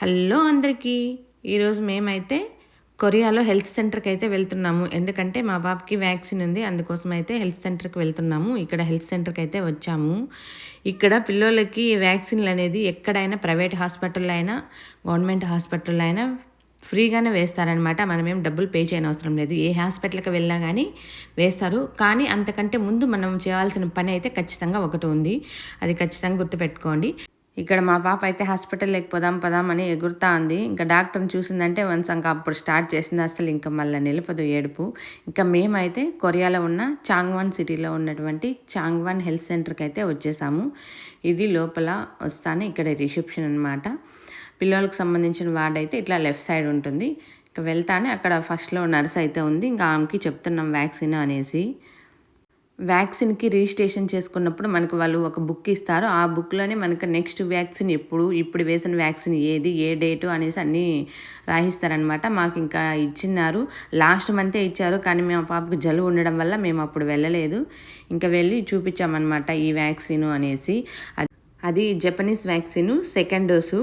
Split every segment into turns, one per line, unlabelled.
Hello అందరికీ. ఈరోజు మేమైతే కొరియాలో హెల్త్ సెంటర్కి అయితే వెళ్తున్నాము. ఎందుకంటే మా బాబుకి వ్యాక్సిన్ ఉంది. అందుకోసం అయితే హెల్త్ సెంటర్కి వెళ్తున్నాము. ఇక్కడ హెల్త్ సెంటర్కి అయితే వచ్చాము. ఇక్కడ పిల్లలకి వ్యాక్సిన్లు అనేది ఎక్కడైనా ప్రైవేట్ హాస్పిటల్లో అయినా గవర్నమెంట్ హాస్పిటల్లో అయినా ఫ్రీగానే వేస్తారనమాట మనమేం డబ్బులు పే చేయని అవసరం లేదు. ఏ హాస్పిటల్కి వెళ్ళినా కానీ వేస్తారు. కానీ అంతకంటే ముందు మనం చేయాల్సిన పని అయితే ఖచ్చితంగా ఒకటి ఉంది. అది ఖచ్చితంగా గుర్తుపెట్టుకోండి. ఇక్కడ మా పాప అయితే హాస్పిటల్ లేకపోదాం పదాం అని ఎగురుతా ఉంది. ఇంకా డాక్టర్ని చూసిందంటే వన్స్ ఇంకా అప్పుడు స్టార్ట్ చేసింది అసలు ఇంకా మళ్ళీ నిలపదు ఏడుపు. ఇంకా మేమైతే కొరియాలో ఉన్న చాంగ్వాన్ సిటీలో ఉన్నటువంటి చాంగ్వాన్ హెల్త్ సెంటర్కి అయితే వచ్చేసాము. ఇది లోపల వస్తానే ఇక్కడ రిసెప్షన్ అనమాట పిల్లలకు సంబంధించిన వార్డ్ అయితే ఇట్లా లెఫ్ట్ సైడ్ ఉంటుంది. ఇంకా వెళ్తానే అక్కడ ఫస్ట్లో నర్స్ అయితే ఉంది. ఇంకా ఆమెకి చెప్తున్నాం వ్యాక్సిన్ అనేసి. వ్యాక్సిన్కి రిజిస్ట్రేషన్ చేసుకున్నప్పుడు మనకు వాళ్ళు ఒక బుక్ ఇస్తారు. ఆ బుక్లోనే మనకు నెక్స్ట్ వ్యాక్సిన్ ఎప్పుడు ఇప్పుడు వేసిన వ్యాక్సిన్ ఏది ఏ డేటు అనేసి అన్నీ రాయిస్తారనమాట. మాకు ఇంకా ఇచ్చినారు లాస్ట్ మంతే ఇచ్చారు. కానీ మేము పాపకు జలుబు ఉండడం వల్ల మేము అప్పుడు వెళ్ళలేదు. ఇంకా వెళ్ళి చూపించామన్నమాట ఈ వ్యాక్సిన్ అనేసి. అది జపనీస్ వ్యాక్సిన్. Second dose.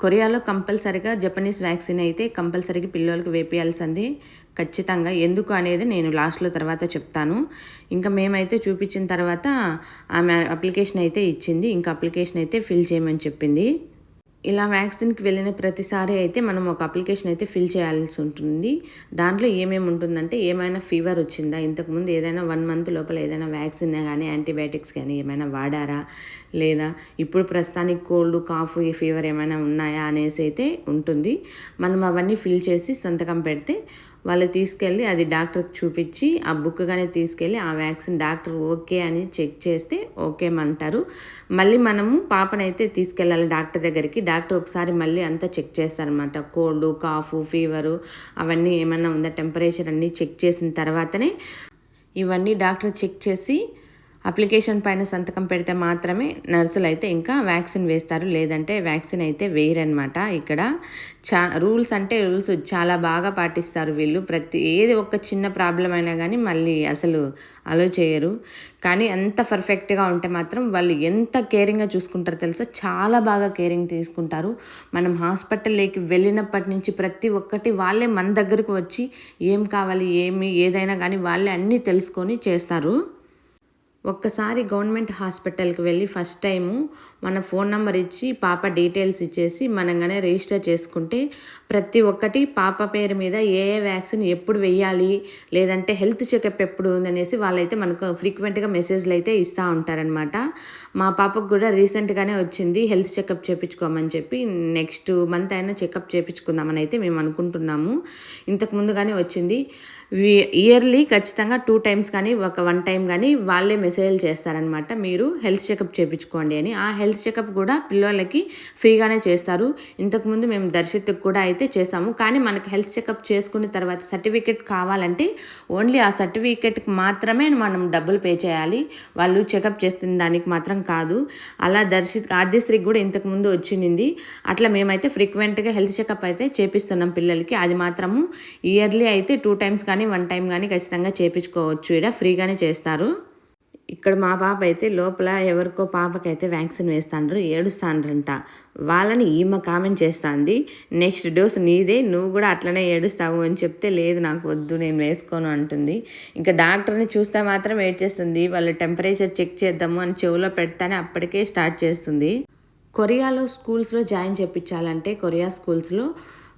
కొరియాలో కంపల్సరిగా జపనీస్ వ్యాక్సిన్ అయితే కంపల్సరీగా పిల్లలకి వేపియాల్సింది. ఖచ్చితంగా ఎందుకు అనేది నేను లాస్ట్లో తర్వాత చెప్తాను. ఇంకా మేమైతే చూపించిన తర్వాత ఆమె అప్లికేషన్ అయితే ఇచ్చింది. ఇంకా అప్లికేషన్ అయితే ఫిల్ చేయమని చెప్పింది. ఇలా వ్యాక్సిన్కి వెళ్ళిన ప్రతిసారి అయితే మనం ఒక అప్లికేషన్ అయితే ఫిల్ చేయాల్సి ఉంటుంది. దాంట్లో ఏమేమి ఉంటుందంటే ఏమైనా ఫీవర్ వచ్చిందా? ఇంతకుముందు ఏదైనా వన్ మంత్ లోపల ఏదైనా వ్యాక్సిన్ కానీ యాంటీబయాటిక్స్ కానీ ఏమైనా వాడారా? లేదా ఇప్పుడు ప్రస్తుతానికి కోల్డ్ కాఫ్ ఫీవర్ ఏమైనా ఉన్నాయా అనేసి అయితే ఉంటుంది. మనం అవన్నీ ఫిల్ చేసి సంతకం పెడితే వాళ్ళు తీసుకెళ్ళి అది డాక్టర్కి చూపించి ఆ బుక్గానే తీసుకెళ్ళి ఆ వ్యాక్సిన్ డాక్టర్ ఓకే అని చెక్ చేస్తే ఓకే అంటారు మళ్ళీ మనము పాపనైతే తీసుకెళ్ళాలి డాక్టర్ దగ్గరికి. డాక్టర్ ఒకసారి మళ్ళీ అంతా చెక్ చేస్తారనమాట కోల్డ్ కాఫ్ ఫీవరు అవన్నీ ఏమైనా ఉందా? టెంపరేచర్ అన్నీ చెక్ చేసిన తర్వాతనే ఇవన్నీ డాక్టర్ చెక్ చేసి అప్లికేషన్ పైన సంతకం పెడితే మాత్రమే నర్సులు అయితే ఇంకా వ్యాక్సిన్ వేస్తారు. లేదంటే వ్యాక్సిన్ అయితే వేయరనమాట ఇక్కడ చా రూల్స్ అంటే రూల్స్ చాలా బాగా పాటిస్తారు వీళ్ళు. ప్రతి ఏది ఒక చిన్న ప్రాబ్లం అయినా కానీ మళ్ళీ అసలు అలో చేయరు. కానీ ఎంత పర్ఫెక్ట్గా ఉంటే మాత్రం వాళ్ళు ఎంత కేరింగ్గా చూసుకుంటారో తెలుసా? చాలా బాగా కేరింగ్ తీసుకుంటారు. మనం హాస్పిటల్లోకి వెళ్ళినప్పటి నుంచి ప్రతి ఒక్కటి వాళ్ళే మన దగ్గరకు వచ్చి ఏం కావాలి ఏమి ఏదైనా కానీ వాళ్ళే అన్నీ తెలుసుకొని చేస్తారు. ఒక్కసారి గవర్నమెంట్ హాస్పిటల్కి వెళ్ళి ఫస్ట్ టైము మన ఫోన్ నెంబర్ ఇచ్చి పాప డీటెయిల్స్ ఇచ్చేసి మనంగానే రిజిస్టర్ చేసుకుంటే ప్రతి ఒక్కటి పాప పేరు మీద ఏ ఏ వ్యాక్సిన్ ఎప్పుడు వెయ్యాలి లేదంటే హెల్త్ చెకప్ ఎప్పుడు ఉందనేసి వాళ్ళైతే మనకు ఫ్రీక్వెంట్గా మెసేజ్లు అయితే ఇస్తూ ఉంటారనమాట మా పాపకు కూడా రీసెంట్గానే వచ్చింది హెల్త్ చెకప్ చేయించుకోమని చెప్పి నెక్స్ట్ మంత్ అయినా చెకప్ చేయించుకుందామని అయితే మేము అనుకుంటున్నాము. ఇంతకు ముందుగానే వచ్చింది. ఇయర్లీ ఖచ్చితంగా టూ టైమ్స్ కానీ ఒక వన్ టైం కానీ వాళ్ళే మెసేజ్ చేస్తారనమాట. మీరు హెల్త్ చెకప్ చేయించుకోండి అని. ఆ హెల్త్ చెకప్ కూడా పిల్లలకి ఫ్రీగానే చేస్తారు. ఇంతకుముందు మేము దర్శిత్కి కూడా అయితే చేసాము. కానీ మనకి హెల్త్ చెకప్ చేసుకున్న తర్వాత సర్టిఫికేట్ కావాలంటే ఓన్లీ ఆ సర్టిఫికేట్కి మాత్రమే మనం డబ్బులు పే చేయాలి. వాళ్ళు చెకప్ చేస్తున్న దానికి మాత్రం కాదు. అలా దర్శిత్ ఆద్యశ్రీకి కూడా ఇంతకుముందు వచ్చింది. అట్లా మేమైతే ఫ్రీక్వెంట్గా హెల్త్ చెకప్ అయితే చేపిస్తున్నాం పిల్లలకి. అది మాత్రము ఇయర్లీ అయితే టూ టైమ్స్ కానీ వన్ టైం కానీ ఖచ్చితంగా చేపించుకోవచ్చు. ఇక్కడ ఫ్రీగానే చేస్తారు. ఇక్కడ మా పాప అయితే లోపల ఎవరికో పాపకైతే వ్యాక్సిన్ వేస్తాండ్రు ఏడుస్తాండ్రంట. వాళ్ళని ఈమె కామెంట్ చేస్తుంది నెక్స్ట్ డోస్ నీదే నువ్వు కూడా అట్లనే ఏడుస్తావు అని చెప్తే లేదు నాకు వద్దు నేను వేసుకోను అంటుంది. ఇంకా డాక్టర్ని చూస్తే మాత్రం వెయిట్ చేస్తుంది వాళ్ళు టెంపరేచర్ చెక్ చేద్దాము అని చెవులో పెడతానే అప్పటికే స్టార్ట్ చేస్తుంది. కొరియాలో స్కూల్స్లో జాయిన్ చేయించాలంటే కొరియా స్కూల్స్లో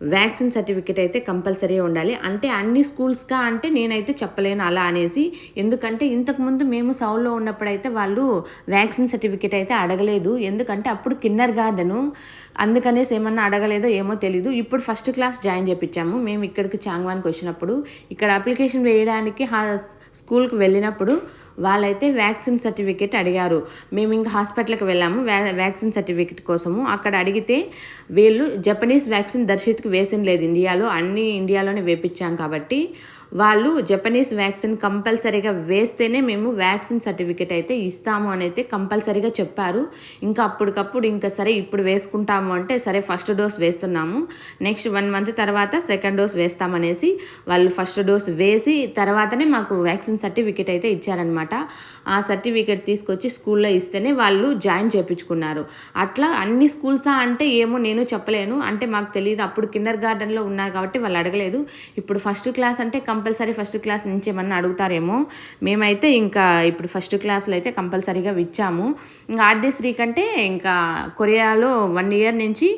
వ్యాక్సిన్ సర్టిఫికేట్ అయితే కంపల్సరీ ఉండాలి. అంటే అన్ని స్కూల్స్గా అంటే నేనైతే చెప్పలేను అలా అనేసి. ఎందుకంటే ఇంతకుముందు మేము సౌల్లో ఉన్నప్పుడైతే వాళ్ళు వ్యాక్సిన్ సర్టిఫికేట్ అయితే అడగలేదు. ఎందుకంటే అప్పుడు కిన్నర్ గార్డెను. అందుకనేసి ఏమన్నా అడగలేదో ఏమో తెలీదు. ఇప్పుడు ఫస్ట్ క్లాస్ జాయిన్ చేయించాము మేము ఇక్కడికి చాంగ్వాన్కి వచ్చినప్పుడు. ఇక్కడ అప్లికేషన్ వేయడానికి స్కూల్కి వెళ్ళినప్పుడు వాళ్ళైతే వ్యాక్సిన్ సర్టిఫికేట్ అడిగారు. మేము ఇంకా హాస్పిటల్కి వెళ్ళాము. వ్యాక్సిన్ సర్టిఫికేట్ కోసము. అక్కడ అడిగితే వీళ్ళు జపనీస్ వ్యాక్సిన్ దర్శిత్కి వేసిన లేదు ఇండియాలో అన్ని ఇండియాలోనే వేపించాం కాబట్టి వాళ్ళు జపనీస్ వ్యాక్సిన్ కంపల్సరీగా వేస్తేనే మేము వ్యాక్సిన్ సర్టిఫికేట్ అయితే ఇస్తాము అని అయితే కంపల్సరీగా చెప్పారు. ఇంకా అప్పటికప్పుడు ఇంకా సరే ఇప్పుడు వేసుకుంటాము అంటే సరే ఫస్ట్ డోస్ వేస్తున్నాము. నెక్స్ట్ వన్ మంత్ తర్వాత సెకండ్ డోస్ వేస్తామనేసి వాళ్ళు ఫస్ట్ డోస్ వేసి తర్వాతనే మాకు వ్యాక్సిన్ సర్టిఫికేట్ అయితే ఇచ్చారనమాట ఆ సర్టిఫికేట్ తీసుకొచ్చి స్కూల్లో ఇస్తేనే వాళ్ళు జాయిన్ చేయించుకున్నారు అట్లా అన్ని స్కూల్సా అంటే ఏమో నేను చెప్పలేను. అంటే మాకు తెలియదు అప్పుడు కిండర్ గార్డెన్లో ఉన్నారు కాబట్టి వాళ్ళు అడగలేదు. ఇప్పుడు ఫస్ట్ క్లాస్ అంటే కంపల్సరీ ఫస్ట్ క్లాస్ నుంచి ఏమన్నా అడుగుతారేమో. మేమైతే ఇంకా ఇప్పుడు ఫస్ట్ క్లాస్లో అయితే కంపల్సరీగా ఇచ్చాము ఇంకా ఆద్యశ్రీ కంటే ఇంకా కొరియాలో వన్ ఇయర్ నుంచి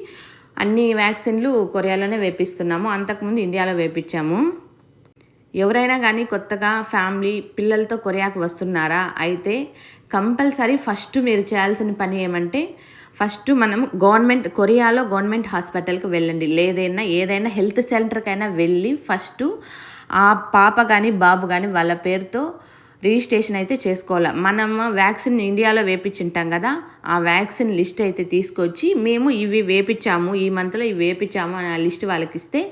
అన్ని వ్యాక్సిన్లు కొరియాలోనే వేపిస్తున్నాము. అంతకుముందు ఇండియాలో వేపించాము. ఎవరైనా కానీ కొత్తగా ఫ్యామిలీ పిల్లలతో కొరియాకు వస్తున్నారా? అయితే కంపల్సరీ ఫస్ట్ మీరు చేయాల్సిన పని ఏమంటే ఫస్ట్ మనం గవర్నమెంట్ కొరియాలో గవర్నమెంట్ హాస్పిటల్కి వెళ్ళండి. లేదైనా ఏదైనా హెల్త్ సెంటర్కైనా వెళ్ళి ఫస్ట్ ఆ పాప కానీ బాబు కానీ వాళ్ళ పేరుతో రిజిస్ట్రేషన్ అయితే చేసుకోవాలి. మనం వ్యాక్సిన్ ఇండియాలో వేపించుంటాం కదా ఆ వ్యాక్సిన్ లిస్ట్ అయితే తీసుకొచ్చి మేము ఇవి వేపించాము ఈ మంత్లో ఇవి వేపించాము అని ఆ లిస్ట్ వాళ్ళకి ఇస్తే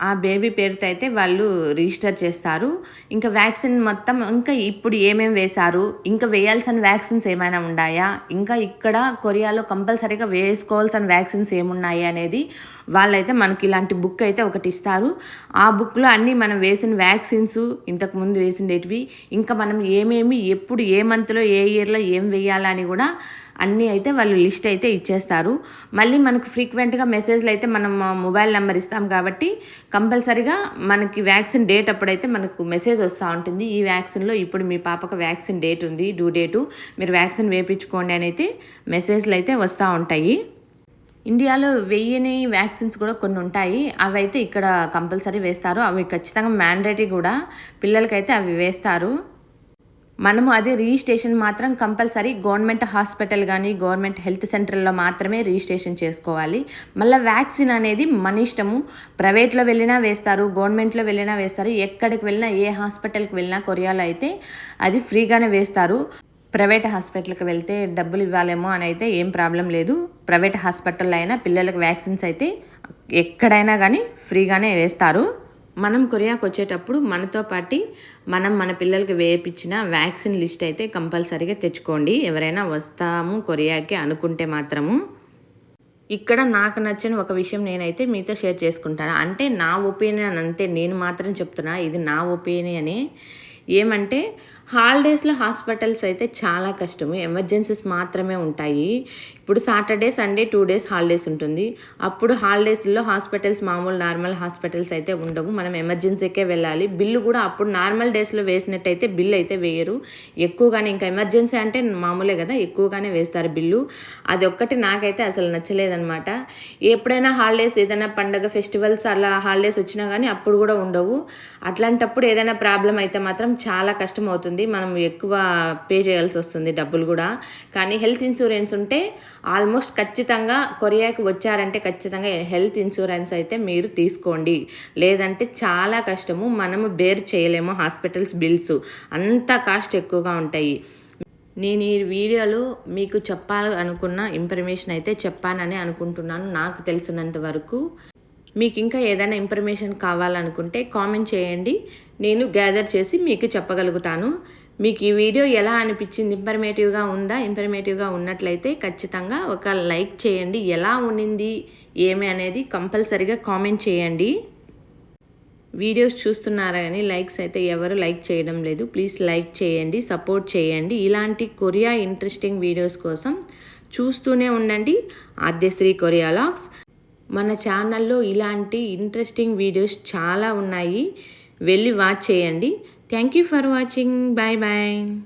ఆ బేబీ పేరుతో అయితే వాళ్ళు రిజిస్టర్ చేస్తారు. ఇంకా వ్యాక్సిన్ మొత్తం ఇంకా ఇప్పుడు ఏమేమి వేశారు? ఇంకా వేయాల్సిన వ్యాక్సిన్స్ ఏమైనా ఉన్నాయా ఇంకా ఇక్కడ కొరియాలో కంపల్సరీగా వేసుకోవాల్సిన వ్యాక్సిన్స్ ఏమున్నాయి అనేది వాళ్ళైతే మనకి ఇలాంటి బుక్ అయితే ఒకటి ఇస్తారు. ఆ బుక్లో అన్నీ మనం వేసిన వ్యాక్సిన్స్ ఇంతకుముందు వేసిండేటివి ఇంకా మనం ఏమేమి ఎప్పుడు ఏ మంత్లో ఏ ఇయర్లో ఏం వేయాలని కూడా అన్నీ అయితే వాళ్ళు లిస్ట్ అయితే ఇచ్చేస్తారు. మళ్ళీ మనకు ఫ్రీక్వెంట్గా మెసేజ్లు అయితే మనం మొబైల్ నెంబర్ ఇస్తాం కాబట్టి కంపల్సరీగా మనకి వ్యాక్సిన్ డేట్ అప్పుడైతే మనకు మెసేజ్ వస్తూ ఉంటుంది. ఈ వ్యాక్సిన్లో ఇప్పుడు మీ పాపకు వ్యాక్సిన్ డేట్ ఉంది డ్యూ డేటు. మీరు వ్యాక్సిన్ వేయించుకోండి అని అయితే మెసేజ్లు అయితే వస్తూ ఉంటాయి. ఇండియాలో వెయ్యని వ్యాక్సిన్స్ కూడా కొన్ని ఉంటాయి. అవి అయితే ఇక్కడ కంపల్సరీ వేస్తారు. అవి ఖచ్చితంగా మ్యాండేటరీ కూడా పిల్లలకైతే అవి వేస్తారు. మనము అది రిజిస్ట్రేషన్ మాత్రం కంపల్సరీ గవర్నమెంట్ హాస్పిటల్ కానీ గవర్నమెంట్ హెల్త్ సెంటర్లో మాత్రమే రిజిస్ట్రేషన్ చేసుకోవాలి. మళ్ళీ వ్యాక్సిన్ అనేది మన ఇష్టము. ప్రైవేట్లో వెళ్ళినా వేస్తారు గవర్నమెంట్లో వెళ్ళినా వేస్తారు ఎక్కడికి వెళ్ళినా ఏ హాస్పిటల్కి వెళ్ళినా కొరియాలో అయితే అది ఫ్రీగానే వేస్తారు. ప్రైవేట్ హాస్పిటల్కి వెళ్తే డబ్బులు ఇవ్వాలేమో అని అయితే ఏం ప్రాబ్లం లేదు. ప్రైవేట్ హాస్పిటల్లో అయినా పిల్లలకు వ్యాక్సిన్స్ అయితే ఎక్కడైనా కానీ ఫ్రీగానే వేస్తారు. మనం కొరియాకి వచ్చేటప్పుడు మనతో పాటు మనం మన పిల్లలకి వేయించిన వ్యాక్సిన్ లిస్ట్ అయితే కంపల్సరీగా తెచ్చుకోండి. ఎవరైనా వస్తాము కొరియాకి అనుకుంటే మాత్రము. ఇక్కడ నాకు నచ్చిన ఒక విషయం నేనైతే మీతో షేర్ చేసుకుంటాను. అంటే నా ఒపీనియన్ అంతే నేను మాత్రం చెప్తున్నా ఇది నా ఒపీనియనే. ఏమంటే హాలిడేస్లో హాస్పిటల్స్ అయితే చాలా కష్టము. ఎమర్జెన్సీస్ మాత్రమే ఉంటాయి. ఇప్పుడు Saturday Sunday two days holidays ఉంటుంది. అప్పుడు హాలిడేస్లో హాస్పిటల్స్ మామూలు నార్మల్ హాస్పిటల్స్ అయితే ఉండవు. మనం ఎమర్జెన్సీకే వెళ్ళాలి. బిల్లు కూడా అప్పుడు నార్మల్ డేస్లో వేసినట్టయితే బిల్లు అయితే వేయరు. ఎక్కువగానే ఇంకా ఎమర్జెన్సీ అంటే మామూలే కదా ఎక్కువగానే వేస్తారు బిల్లు. అది ఒక్కటి నాకైతే అసలు నచ్చలేదనమాట ఎప్పుడైనా హాలిడేస్ ఏదైనా పండగ ఫెస్టివల్స్ అలా హాలిడేస్ వచ్చినా కానీ అప్పుడు కూడా ఉండవు. అట్లాంటప్పుడు ఏదైనా ప్రాబ్లం అయితే మాత్రం చాలా కష్టం అవుతుంది మనం ఎక్కువ పే చేయాల్సి వస్తుంది డబ్బులు కూడా. కానీ హెల్త్ ఇన్సూరెన్స్ ఉంటే ఆల్మోస్ట్ ఖచ్చితంగా కొరియాకి వచ్చారంటే ఖచ్చితంగా హెల్త్ ఇన్సూరెన్స్ అయితే మీరు తీసుకోండి. లేదంటే చాలా కష్టము. మనము బేర్ చేయలేము హాస్పిటల్స్ బిల్స్ అంత కాస్ట్ ఎక్కువగా ఉంటాయి. నేను ఈ వీడియోలో మీకు చెప్పాలి అనుకున్న ఇన్ఫర్మేషన్ అయితే చెప్పానని అనుకుంటున్నాను. నాకు తెలిసినంత వరకు. మీకు ఇంకా ఏదైనా ఇన్ఫర్మేషన్ కావాలనుకుంటే కామెంట్ చేయండి. నేను గ్యాదర్ చేసి మీకు చెప్పగలుగుతాను. మీకు ఈ వీడియో ఎలా అనిపించింది? ఇన్ఫర్మేటివ్గా ఉందా? ఇన్ఫర్మేటివ్గా ఉన్నట్లయితే ఖచ్చితంగా ఒక లైక్ చేయండి. ఎలా ఉండింది ఏమి అనేది కంపల్సరిగా కామెంట్ చేయండి. వీడియోస్ చూస్తున్నారా కానీ లైక్స్ అయితే ఎవరు లైక్ చేయడం లేదు. ప్లీజ్ లైక్ చేయండి సపోర్ట్ చేయండి. ఇలాంటి కొరియా ఇంట్రెస్టింగ్ వీడియోస్ కోసం చూస్తూనే ఉండండి. ఆద్యశ్రీ కొరియా లాగ్స్ మన ఛానల్లో ఇలాంటి ఇంట్రెస్టింగ్ వీడియోస్ చాలా ఉన్నాయి. వెళ్ళి వాచ్ చేయండి. Thank you for watching bye bye